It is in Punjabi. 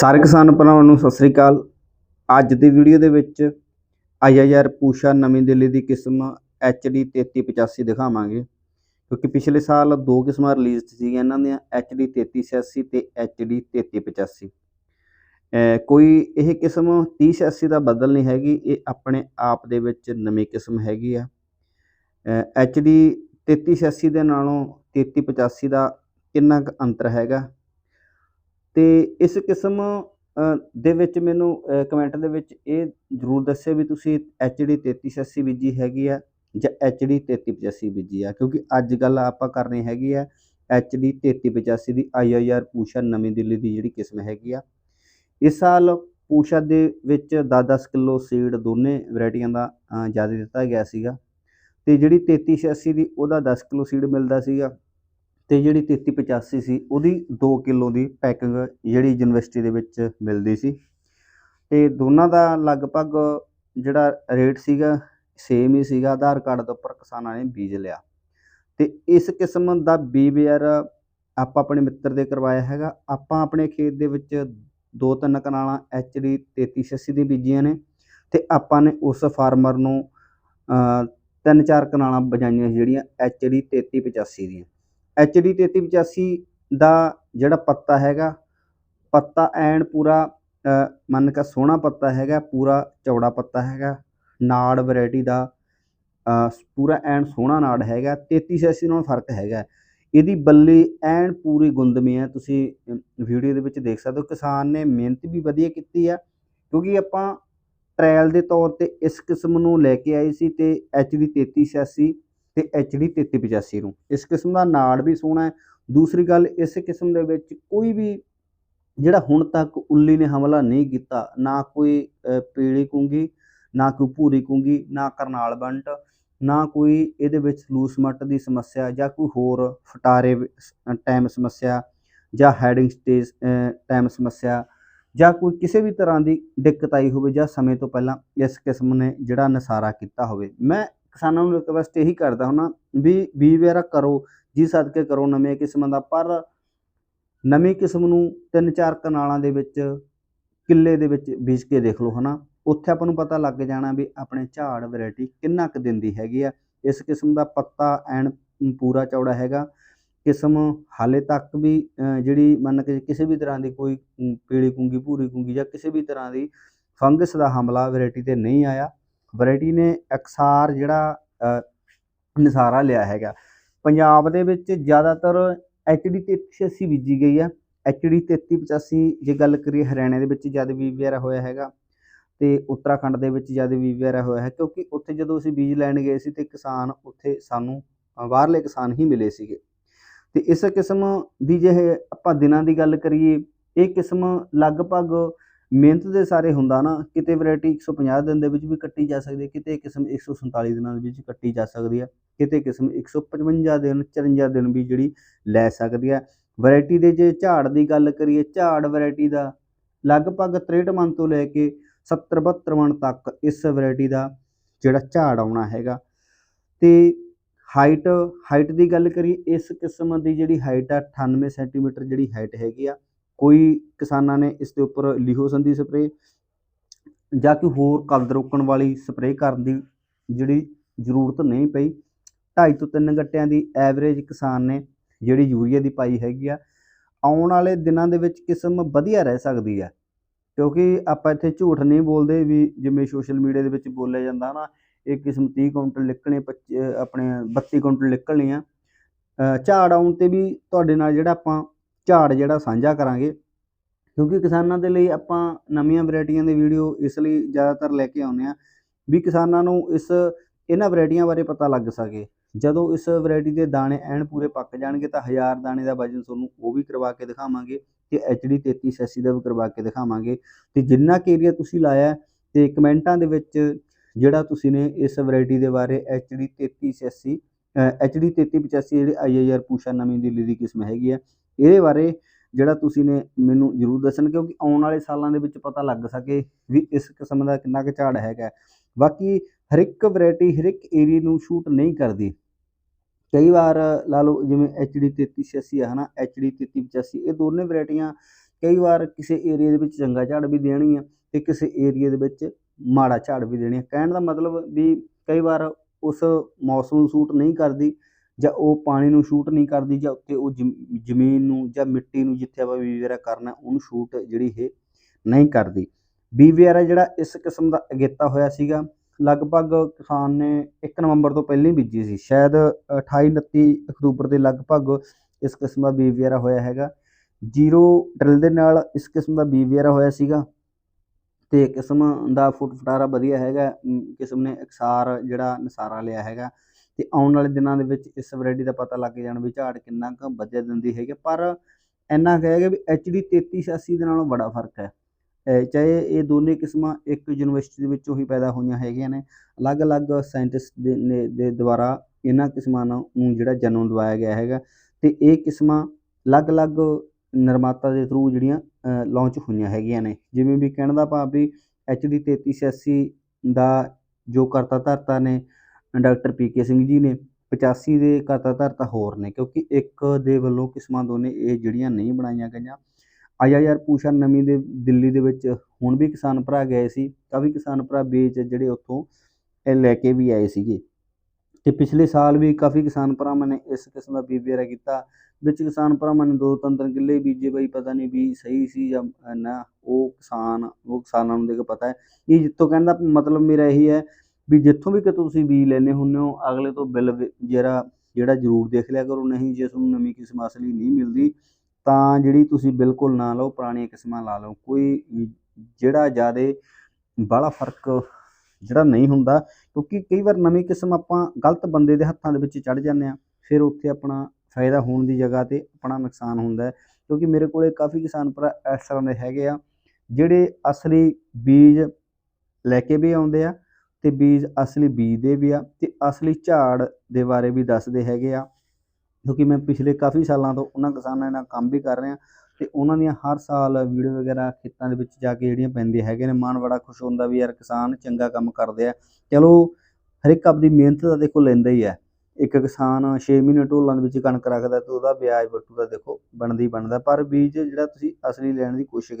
ਸਾਰੇ ਕਿਸਾਨ ਭਰਾਵਾਂ ਨੂੰ ਸਤਿ ਸ੍ਰੀ ਅਕਾਲ। ਅੱਜ ਦੀ ਵੀਡੀਓ ਦੇ ਵਿੱਚ ਆਈਆਈਆਰ ਪੂਸ਼ਾ ਨਵੀਂ ਦਿੱਲੀ ਦੀ ਕਿਸਮ HD 3385 ਦਿਖਾਵਾਂਗੇ। ਕਿਉਂਕਿ ਪਿਛਲੇ ਸਾਲ ਦੋ ਕਿਸਮਾਂ ਰਿਲੀਜ਼ ਸੀਗੀਆਂ ਇਹਨਾਂ ਦੀਆਂ HD 3386 ਤੇ HD 3385 ਅਹ ਕੋਈ ਇਹ ਕਿਸਮ 3086 ਦਾ ਬਦਲ ਨਹੀਂ ਹੈਗੀ, ਇਹ ਆਪਣੇ ਆਪ ਦੇ ਵਿੱਚ ਨਵੀਂ ਕਿਸਮ ਹੈਗੀ ਆ। ਅਹ HD 3386 ਦੇ ਨਾਲੋਂ 3385 ਦਾ ਕਿੰਨਾ ਕੁ ਅੰਤਰ ਹੈਗਾ? ਤੇ ਇਸ ਕਿਸਮ ਦੇ ਵਿੱਚ ਮੈਨੂੰ ਕਮੈਂਟ ਦੇ ਵਿੱਚ ਇਹ ਜ਼ਰੂਰ ਦੱਸਿਓ ਵੀ ਤੁਸੀਂ ਐੱਚ ਡੀ ਤੇਤੀ ਛਿਆਸੀ ਬੀਜੀ ਹੈਗੀ ਆ ਜਾਂ ਐੱਚ ਡੀ ਤੇਤੀ ਪਚਾਸੀ ਬੀਜੀ ਆ, ਕਿਉਂਕਿ ਅੱਜ ਕੱਲ ਆਪਾਂ ਕਰਨੀ ਹੈਗੀ ਆ HD 3385 the I I R Pusa ਨਵੀਂ ਦਿੱਲੀ ਦੀ ਜਿਹੜੀ ਕਿਸਮ ਹੈਗੀ ਆ। ਇਸ ਸਾਲ ਪੂਸ਼ਾ ਦੇ ਵਿੱਚ 10-10 ਕਿਲੋ ਸੀਡ ਦੋਨੇ ਵੈਰਾਈਟੀਆਂ ਦਾ ਜ਼ਿਆਦਾ ਦਿੱਤਾ ਗਿਆ ਸੀਗਾ। ਤੇ ਜਿਹੜੀ 3386 ਦੀ ਉਹਦਾ 10 ਕਿਲੋ ਸੀਡ ਮਿਲਦਾ ਸੀਗਾ। ਤੇ ਜਿਹੜੀ 3385 ਸੀ, ਉਹਦੀ 2 ਕਿਲੋ ਦੀ ਪੈਕਿੰਗ ਜਿਹੜੀ ਯੂਨੀਵਰਸਿਟੀ ਦੇ ਵਿੱਚ ਮਿਲਦੀ ਸੀ। ਤੇ ਦੋਨਾਂ ਦਾ ਲਗਭਗ ਜਿਹੜਾ ਰੇਟ ਸੀਗਾ ਸੇਮ ਹੀ ਸੀਗਾ। ਆਧਾਰ ਕਾਰਡ ਦੇ ਉੱਪਰ ਕਿਸਾਨਾਂ ਨੇ ਬੀਜ ਲਿਆ। ਤੇ ਇਸ ਕਿਸਮ ਦਾ ਬੀ ਬੇਅਰ ਆਪਾਂ ਆਪਣੇ ਮਿੱਤਰ ਦੇ ਕਰਵਾਇਆ ਹੈਗਾ। ਆਪਾਂ ਆਪਣੇ ਖੇਤ ਦੇ ਵਿੱਚ ਦੋ ਤਿੰਨ ਕਨਾਲਾਂ HD 3386 ਦੀ ਬੀਜੀਆਂ ਨੇ ਤੇ ਆਪਾਂ ਨੇ ਉਸ ਫਾਰਮਰ ਨੂੰ ਤਿੰਨ ਚਾਰ ਕਨਾਲਾਂ ਬਜਾਈਆਂ ਸੀ ਜਿਹੜੀਆਂ HD 3385 ਦੀਆਂ। HD 3385 ਦਾ ਜਿਹੜਾ ਪੱਤਾ ਹੈਗਾ, ਪੱਤਾ ਐਨ ਪੂਰਾ ਮੰਨ ਕੇ ਸੋਹਣਾ ਪੱਤਾ ਹੈਗਾ, ਪੂਰਾ ਚੌੜਾ ਪੱਤਾ ਹੈਗਾ, ਨਾੜ ਵੈਰਾਈਟੀ ਦਾ ਪੂਰਾ ਐਨ ਸੋਹਣਾ ਨਾੜ ਹੈਗਾ 3386 ਨਾਲ ਫ਼ਰਕ ਹੈਗਾ। ਇਹਦੀ ਬੱਲੀ ਐਨ ਪੂਰੀ ਗੁੰਦਮੀ ਹੈ ਤੁਸੀਂ ਵੀਡੀਓ ਦੇ ਵਿੱਚ ਦੇਖ ਸਕਦੇ ਹੋ। ਕਿਸਾਨ ਨੇ ਮਿਹਨਤ ਵੀ ਵਧੀਆ ਕੀਤੀ ਆ, ਕਿਉਂਕਿ ਆਪਾਂ ਟ੍ਰਾਇਲ ਦੇ ਤੌਰ ਤੇ ਇਸ ਕਿਸਮ ਨੂੰ ਲੈ ਕੇ ਆਏ ਸੀ ਤੇ HD 3386 ਤੇ HD 3385 ਨੂੰ। ਇਸ ਕਿਸਮ ਦਾ ਨਾੜ ਵੀ ਸੋਹਣਾ ਹੈ। ਦੂਸਰੀ ਗੱਲ, ਇਸ ਕਿਸਮ ਦੇ ਵਿੱਚ ਕੋਈ ਵੀ ਜਿਹੜਾ ਹੁਣ ਤੱਕ ਉੱਲੀ ਨੇ ਹਮਲਾ ਨਹੀਂ ਕੀਤਾ, ਨਾ ਕੋਈ ਪੀਲੀ ਕੁੰਗੀ, ਨਾ ਕੋਈ ਭੂਰੀ ਕੁੰਗੀ, ਨਾ ਕਰਨਾਲ ਬੰਟ, ਨਾ ਕੋਈ ਇਹਦੇ ਵਿੱਚ ਲੂਸ ਮੱਟ ਦੀ ਸਮੱਸਿਆ ਜਾਂ ਕੋਈ ਹੋਰ ਫਟਾਰੇ ਟਾਈਮ ਸਮੱਸਿਆ ਜਾਂ ਹੈਡਿੰਗ ਸਟੇਜ ਟਾਈਮ ਸਮੱਸਿਆ ਜਾਂ ਕੋਈ ਕਿਸੇ ਵੀ ਤਰ੍ਹਾਂ ਦੀ ਦਿੱਕਤ ਆਈ ਹੋਵੇ ਜਾਂ ਸਮੇਂ ਤੋਂ ਪਹਿਲਾਂ ਇਸ ਕਿਸਮ ਨੇ ਜਿਹੜਾ ਨਸਾਰਾ ਕੀਤਾ ਹੋਵੇ। ਮੈਂ ਕਿਸਾਨਾਂ ਨੂੰ ਰਿਕਵੈਸਟ ਇਹੀ ਕਰਦਾ ਹੁਣਾ ਵੀ ਬੀ ਵਗੈਰਾ ਕਰੋ, ਜੀ ਸਦਕੇ ਕਰੋ ਨਵੇਂ ਕਿਸਮ ਦਾ, ਪਰ ਨਵੀਂ ਕਿਸਮ ਨੂੰ ਤਿੰਨ ਚਾਰ ਕਨਾਲਾਂ ਦੇ ਵਿੱਚ, ਕਿੱਲੇ ਦੇ ਵਿੱਚ ਬੀਜ ਕੇ ਦੇਖ ਲਓ ਹਨਾ। ਉੱਥੇ ਆਪਾਂ ਨੂੰ ਪਤਾ ਲੱਗ ਜਾਣਾ ਵੀ ਆਪਣੇ ਝਾੜ ਵੈਰਾਈਟੀ ਕਿੰਨਾ ਕੁ ਦਿੰਦੀ ਹੈਗੀ ਆ। ਇਸ ਕਿਸਮ ਦਾ ਪੱਤਾ ਐਨ ਪੂਰਾ ਚੌੜਾ ਹੈਗਾ। ਕਿਸਮ ਹਾਲੇ ਤੱਕ ਵੀ ਜਿਹੜੀ ਮੰਨ ਕੇ ਕਿਸੇ ਵੀ ਤਰ੍ਹਾਂ ਦੀ ਕੋਈ ਪੀਲੀ ਕੁੰਗੀ, ਭੂਰੀ ਕੁੰਗੀ ਜਾਂ ਕਿਸੇ ਵੀ ਤਰ੍ਹਾਂ ਦੀ ਫੰਗਸ ਦਾ ਹਮਲਾ ਵੈਰਾਈਟੀ ਤੇ ਨਹੀਂ ਆਇਆ। ਵੈਰਾਈਟੀ ਨੇ ਅਕਸਾਰ ਜਿਹੜਾ ਅ, ਲਿਆ ਹੈਗਾ। ਪੰਜਾਬ ਦੇ ਵਿੱਚ ਜ਼ਿਆਦਾਤਰ HD 3380 ਬੀਜੀ ਗਈ ਆ। HD 3385 ਜੇ ਗੱਲ ਕਰੀਏ ਹਰਿਆਣਾ ਦੇ ਵਿੱਚ ਜਦ ਵੀ ਵਗੈਰਾ ਹੋਇਆ ਹੈਗਾ ਤੇ ਉੱਤਰਾਖੰਡ ਦੇ ਵਿੱਚ ਜਦ ਵੀ ਵਗੈਰਾ ਹੋਇਆ ਹੈ ਕਿਉਂਕਿ ਉੱਥੇ ਜਦੋਂ ਅਸੀਂ ਬੀਜ ਲੈਣ ਗਏ ਸੀ ਤੇ ਕਿਸਾਨ ਉੱਥੇ ਸਾਨੂੰ ਬਾਹਰਲੇ ਕਿਸਾਨ ਹੀ ਮਿਲੇ ਸੀਗੇ। ਤੇ ਇਸ ਕਿਸਮ ਦੀ ਜੇ ਆਪਾਂ ਦਿਨਾਂ ਦੀ ਗੱਲ ਕਰੀਏ ਇਹ ਕਿਸਮ ਲਗਭਗ ਮਿਹਨਤ ਦੇ ਸਾਰੇ ਹੁੰਦਾ ਨਾ, ਕਿਤੇ ਵੈਰਾਈਟੀ 150 ਦਿਨ ਦੇ ਵਿੱਚ ਵੀ ਕੱਟੀ ਜਾ ਸਕਦੀ ਹੈ, ਕਿਤੇ ਕਿਸਮ 147 ਦਿਨਾਂ ਦੇ ਵਿੱਚ ਕੱਟੀ ਜਾ ਸਕਦੀ ਹੈ, ਕਿਤੇ ਕਿਸਮ 155 ਦਿਨ 54 ਦਿਨ ਵੀ ਜਿਹੜੀ ਲੈ ਸਕਦੀ ਹੈ। ਵੈਰਾਈਟੀ ਦੇ ਜੇ ਝਾੜ ਦੀ ਗੱਲ ਕਰੀਏ, ਝਾੜ ਵੈਰਾਈਟੀ ਦਾ ਲਗਭਗ 63 ਮਨ ਤੋਂ ਲੈ ਕੇ 70 72 ਮਨ ਤੱਕ ਇਸ ਵੈਰਾਈਟੀ ਦਾ ਜਿਹੜਾ ਝਾੜ ਆਉਣਾ ਹੈਗਾ। ਤੇ ਹਾਈਟ ਹਾਈਟ ਦੀ ਗੱਲ ਕਰੀਏ, ਇਸ ਕਿਸਮ ਦੀ ਜਿਹੜੀ ਹਾਈਟ ਆ 98 ਸੈਂਟੀਮੀਟਰ ਜਿਹੜੀ ਹਾਈਟ ਹੈਗੀ ਆ ਕੋਈ ਕਿਸਾਨਾਂ ਨੇ ਇਸ ਦੇ ਉੱਪਰ ਲਿਹੋ ਸੰਧੀ ਸਪਰੇ ਜਾਂ ਕੋਈ ਹੋਰ ਕਲਦ ਰੋਕਣ ਵਾਲੀ ਸਪਰੇ ਕਰਨ ਦੀ ਜਿਹੜੀ ਜ਼ਰੂਰਤ ਨਹੀਂ ਪਈ, ਢਾਈ ਤੋਂ ਤਿੰਨ ਗੱਟਿਆਂ ਦੀ ਐਵਰੇਜ ਕਿਸਾਨ ਨੇ ਜਿਹੜੀ ਯੂਰੀਆ ਦੀ ਪਾਈ ਹੈਗੀ ਆ, ਆਉਣ ਵਾਲੇ ਦਿਨਾਂ ਦੇ ਵਿੱਚ ਕਿਸਮ ਵਧੀਆ ਰਹਿ ਸਕਦੀ ਆ। ਕਿਉਂਕਿ ਆਪਾਂ ਇੱਥੇ ਝੂਠ ਨਹੀਂ ਬੋਲਦੇ ਵੀ ਜਿਵੇਂ ਸੋਸ਼ਲ ਮੀਡੀਆ ਦੇ ਵਿੱਚ ਬੋਲਿਆ ਜਾਂਦਾ ਨਾ, ਇਹ ਕਿਸਮ 30 ਕੁਇੰਟਲ ਨਿਕਲਣੇ, ਪੱਚੀ- ਆਪਣੇ 32 ਕੁਇੰਟਲ ਨਿਕਲਣੇ ਆ। ਝਾੜ ਆਉਣ ਤੇ ਵੀ ਤੁਹਾਡੇ ਨਾਲ ਜਿਹੜਾ ਆਪਾਂ ਝਾੜ ਜਿਹੜਾ ਸਾਂਝਾ ਕਰਾਂਗੇ। ਕਿਉਂਕਿ ਕਿਸਾਨਾਂ ਦੇ ਲਈ ਆਪਾਂ ਨਵੀਆਂ ਵੈਰਾਈਟੀਆਂ ਦੇ ਵੀਡੀਓ ਇਸ ਲਈ ਜ਼ਿਆਦਾਤਰ ਲੈ ਕੇ ਆਉਂਦੇ ਆ ਵੀ ਕਿਸਾਨਾਂ ਨੂੰ ਇਸ, ਇਹਨਾਂ ਵੈਰਾਈਟੀਆਂ ਬਾਰੇ ਪਤਾ ਲੱਗ ਸਕੇ। ਜਦੋਂ ਇਸ ਵੈਰਾਈਟੀ ਦੇ ਦਾਣੇ ਐਨ ਪੂਰੇ ਪੱਕ ਜਾਣਗੇ ਤਾਂ 1000 ਦਾਣੇ ਦਾ ਵਜਨ ਤੁਹਾਨੂੰ ਉਹ ਵੀ ਕਰਵਾ ਕੇ ਦਿਖਾਵਾਂਗੇ ਤੇ HD 3386 ਦਾ ਵੀ ਕਰਵਾ ਕੇ ਦਿਖਾਵਾਂਗੇ। ਤੇ ਜਿੰਨਾ ਕੁ ਏਰੀਆ ਤੁਸੀਂ ਲਾਇਆ ਤੇ ਕਮੈਂਟਾਂ ਦੇ ਵਿੱਚ ਜਿਹੜਾ ਤੁਸੀਂ ਨੇ ਇਸ ਵੈਰਾਈਟੀ ਦੇ ਬਾਰੇ HD 3386 HD 3385 ਜਿਹੜੀ IIR ਪੂਸ਼ਾ ਨਵੀਂ ਦਿੱਲੀ ਦੀ ਕਿਸਮ ਹੈਗੀ ਆ ਇਹਦੇ ਬਾਰੇ ਜਿਹੜਾ ਤੁਸੀਂ ਨੇ ਮੈਨੂੰ ਜਰੂਰ ਦੱਸਣ, ਕਿਉਂਕਿ ਆਉਣ ਵਾਲੇ ਸਾਲਾਂ ਦੇ ਵਿੱਚ ਪਤਾ ਲੱਗ ਸਕੇ ਵੀ ਇਸ ਕਿਸਮ ਦਾ ਕਿੰਨਾ ਕੁ ਝਾੜ ਹੈਗਾ। ਬਾਕੀ ਹਰ ਇੱਕ ਵੈਰਾਈਟੀ ਹਰ ਇੱਕ ਏਰੀਆ ਨੂੰ ਸ਼ੂਟ ਨਹੀਂ ਕਰਦੀ। ਕਈ ਵਾਰ ਲਾ ਲਓ ਜਿਵੇਂ HD 3386 ਹੈ ਹਨਾ? HD 3385 ਇਹ ਦੋਨੇ ਵੈਰਾਈਟੀਆਂ ਕਈ ਵਾਰ ਕਿਸੇ ਏਰੀਆ ਦੇ ਵਿੱਚ ਚੰਗਾ ਝਾੜ ਵੀ ਦੇਣੀ ਆ ਤੇ ਕਿਸੇ ਏਰੀਆ ਦੇ ਵਿੱਚ ਮਾੜਾ ਝਾੜ ਵੀ ਦੇਣੀ ਆ। ਕਹਿਣ ਦਾ ਮਤਲਬ ਵੀ ਕਈ ਵਾਰ ਉਸ ਮੌਸਮ ਨੂੰ ਸੂਟ ਨਹੀਂ ਕਰਦੀ। ਜਾਂ ਉਹ ਪਾਣੀ ਨੂੰ ਸ਼ੂਟ ਨਹੀਂ ਕਰਦੀ ਜਾਂ ਉੱਤੇ ਉਹ ਜ਼ਮ- ਜ਼ਮੀਨ ਨੂੰ ਜਾਂ ਮਿੱਟੀ ਨੂੰ ਜਿੱਥੇ ਆਪਾਂ ਬੀਜ ਵਗੈਰਾ ਕਰਨਾ ਉਹਨੂੰ ਸ਼ੂਟ ਜਿਹੜੀ ਇਹ ਨਹੀਂ ਕਰਦੀ। ਬੀਜ ਵਗੈਰਾ ਜਿਹੜਾ ਇਸ ਕਿਸਮ ਦਾ ਅਗੇਤਾ ਹੋਇਆ ਸੀਗਾ, ਲਗਭਗ ਕਿਸਾਨ ਨੇ 1 ਨਵੰਬਰ ਤੋਂ ਪਹਿਲਾਂ ਹੀ ਬੀਜੀ ਸੀ। ਸ਼ਾਇਦ 28 29 ਅਕਤੂਬਰ ਦੇ ਲਗਭਗ ਇਸ ਕਿਸਮ ਦਾ ਬੀਜ ਵਗੈਰਾ ਹੋਇਆ ਹੈਗਾ। ਜ਼ੀਰੋ ਡਰਿਲ ਦੇ ਨਾਲ ਇਸ ਕਿਸਮ ਦਾ ਬੀਜ ਵਗੈਰਾ ਹੋਇਆ ਸੀਗਾ ਤੇ ਕਿਸਮ ਦਾ ਫੁੱਟ ਫਟਾਰਾ ਵਧੀਆ ਹੈਗਾ ਕਿਸਮ ਨੇ ਇਕਸਾਰ ਜਿਹੜਾ ਨਸਾਰਾ ਲਿਆ ਹੈਗਾ। ਤੇ ਆਉਣ ਵਾਲੇ ਦਿਨਾਂ ਦੇ ਵਿੱਚ ਇਸ ਵੈਰਾਈਟੀ ਦਾ ਪਤਾ ਲੱਗ ਜਾਣ ਵੀ ਝਾੜ ਕਿੰਨਾ ਕੁ ਵਧੀਆ ਦਿੰਦੀ ਹੈਗੀ ਪਰ ਇੰਨਾ ਕੁ ਹੈਗਾ ਵੀ ਐਚਡੀ 3386 ਦੇ ਨਾਲੋਂ ਬੜਾ ਫ਼ਰਕ ਹੈ। ਚਾਹੇ ਇਹ ਦੋਨੇ ਕਿਸਮਾਂ ਇੱਕ ਯੂਨੀਵਰਸਿਟੀ ਦੇ ਵਿੱਚੋਂ ਹੀ ਪੈਦਾ ਹੋਈਆਂ ਹੈਗੀਆਂ ਨੇ। ਅਲੱਗ-ਅਲੱਗ ਸਾਇੰਟਿਸਟ ਦੇ ਨੇ, ਦੇ ਦੁਆਰਾ ਇਹਨਾਂ ਕਿਸਮਾਂ ਨੂੰ ਜਿਹੜਾ ਜਨਮ ਦਿਵਾਇਆ ਗਿਆ ਹੈਗਾ। ਤੇ ਇਹ ਕਿਸਮਾਂ ਅਲੱਗ-ਅਲੱਗ ਨਿਰਮਾਤਾ ਦੇ ਥਰੂ ਜਿਹੜੀਆਂ ਲਾਂਚ ਹੋਈਆਂ ਹੈਗੀਆਂ ਨੇ। ਜਿਵੇਂ ਵੀ ਕਹਿਣ ਦਾ ਭਾਵ ਵੀ ਐਚਡੀ 3386 ਦਾ ਜੋ ਕਰਤਾ ਧਰਤਾ ਨੇ ਡਾਕਟਰ ਪੀ ਕੇ ਸਿੰਘ ਜੀ ਨੇ 85 ਦੇ ਕਰਤਾ ਧਰਤਾ ਹੋਰ ਨੇ, ਕਿਉਂਕਿ ਇੱਕ ਦੇ ਵੱਲੋਂ ਕਿਸਮਾਂ ਦੋਨੇ ਇਹ ਜਿਹੜੀਆਂ ਨਹੀਂ ਬਣਾਈਆਂ ਗਈਆਂ। ਆਈਆਈਆਰ ਪੂਸ਼ਾ ਨਵੀਂ ਦੇ ਦਿੱਲੀ ਦੇ ਵਿੱਚ ਹੁਣ ਵੀ ਕਿਸਾਨ ਭਰਾ ਗਏ ਸੀ ਕਾਫੀ ਕਿਸਾਨ ਭਰਾ ਵੇਚ ਜਿਹੜੇ ਉੱਥੋਂ ਇਹ ਲੈ ਕੇ ਵੀ ਆਏ ਸੀਗੇ। ਤੇ ਪਿਛਲੇ ਸਾਲ ਵੀ ਕਾਫੀ ਕਿਸਾਨ ਭਰਾਵਾਂ ਨੇ ਇਸ ਕਿਸਮ ਦਾ ਬੀਜ ਵਗੈਰਾ ਕੀਤਾ। ਵਿੱਚ ਕਿਸਾਨ ਭਰਾਵਾਂ ਨੇ ਦੋ ਤਿੰਨ ਤਿੰਨ ਕਿੱਲੇ ਬੀਜੇ, ਬਈ ਪਤਾ ਨਹੀਂ ਵੀ ਸਹੀ ਸੀ ਜਾਂ ਨਾ, ਉਹ ਕਿਸਾਨ, ਉਹ ਕਿਸਾਨਾਂ ਨੂੰ ਦੇਖ ਪਤਾ ਹੈ। ਇਹ ਜਿੱਥੋਂ ਕਹਿੰਦਾ ਮਤਲਬ ਮੇਰਾ ਇਹੀ ਹੈ ਵੀ ਜਿੱਥੋਂ ਵੀ ਕਿ ਤੁਸੀਂ ਬੀਜ ਲੈਂਦੇ ਹੁੰਦੇ ਹੋ, ਅਗਲੇ ਤੋਂ ਬਿੱਲ ਜਿਹੜਾ ਜਿਹੜਾ ਜ਼ਰੂਰ ਦੇਖ ਲਿਆ ਕਰੋ, ਨਹੀਂ ਜੇ ਤੁਹਾਨੂੰ ਨਵੀਂ ਕਿਸਮ ਅਸਲੀ ਨਹੀਂ ਮਿਲਦੀ, ਤਾਂ ਜਿਹੜੀ ਤੁਸੀਂ ਬਿਲਕੁਲ ਨਾ ਲਓ, ਪੁਰਾਣੀਆਂ ਕਿਸਮਾਂ ਲਾ ਲਓ। ਕੋਈ ਜਿਹੜਾ ਜ਼ਿਆਦਾ ਬਾਹਲਾ ਫ਼ਰਕ ਜਿਹੜਾ ਨਹੀਂ ਹੁੰਦਾ, ਕਿਉਂਕਿ ਕਈ ਵਾਰ ਨਵੀਂ ਕਿਸਮ ਆਪਾਂ ਗਲਤ ਬੰਦੇ ਦੇ ਹੱਥਾਂ ਦੇ ਵਿੱਚ ਚੜ ਜਾਂਦੇ ਆ ਫਿਰ ਉੱਥੇ ਆਪਣਾ ਫਾਇਦਾ ਹੋਣ ਦੀ ਜਗ੍ਹਾ ਤੇ ਆਪਣਾ ਨੁਕਸਾਨ ਹੁੰਦਾ ਕਿਉਂਕਿ ਮੇਰੇ ਕੋਲੇ ਕਾਫੀ ਕਿਸਾਨ ਭਰਾ ਇਸ ਤਰ੍ਹਾਂ ਦੇ ਹੈਗੇ ਆ, ਜਿਹੜੇ ਅਸਲੀ ਬੀਜ ਲੈ ਕੇ ਵੀ ਆਉਂਦੇ ਆ ਤੇ ਬੀਜ ਅਸਲੀ ਬੀਜਦੇ ਵੀ ਆ ਤੇ ਅਸਲੀ ਝਾੜ ਦੇ ਬਾਰੇ ਵੀ ਦੱਸਦੇ ਹੈਗੇ ਆ। ਕਿਉਂਕਿ ਮੈਂ ਪਿਛਲੇ ਕਾਫੀ ਸਾਲਾਂ ਤੋਂ ਉਹਨਾਂ ਕਿਸਾਨਾਂ ਨਾਲ ਕੰਮ ਵੀ ਕਰ ਰਿਹਾ ਤੇ ਉਹਨਾਂ ਦੀਆਂ ਹਰ ਸਾਲ ਵੀਡੀਓ ਵਗੈਰਾ ਖੇਤਾਂ ਦੇ ਵਿੱਚ ਜਾ ਕੇ ਜਿਹੜੀਆਂ ਪੈਂਦੀਆਂ ਹੈਗੇ ਨੇ ਮਨ ਬੜਾ ਖੁਸ਼ ਹੁੰਦਾ ਵੀ ਯਾਰ ਕਿਸਾਨ ਚੰਗਾ ਕੰਮ ਕਰਦੇ ਆ। ਚਲੋ ਹਰ ਇੱਕ ਆਪਦੀ ਮਿਹਨਤ ਦਾ ਦੇਖੋ ਲੈਂਦਾ ਹੀ ਹੈ ਇੱਕ ਕਿਸਾਨ 6 ਮਹੀਨੇ ਢੋਲਾਂ ਦੇ ਵਿੱਚ ਕਣਕ ਰੱਖਦਾ ਤੇ ਉਹਦਾ ਵਿਆਜ ਵੱਟੂ ਦਾ ਦੇਖੋ ਬਣਦੀ ਬਣਦਾ, ਪਰ ਬੀਜ ਜਿਹੜਾ ਤੁਸੀਂ ਅਸਲੀ ਲੈਣ ਦੀ ਕੋਸ਼ਿਸ਼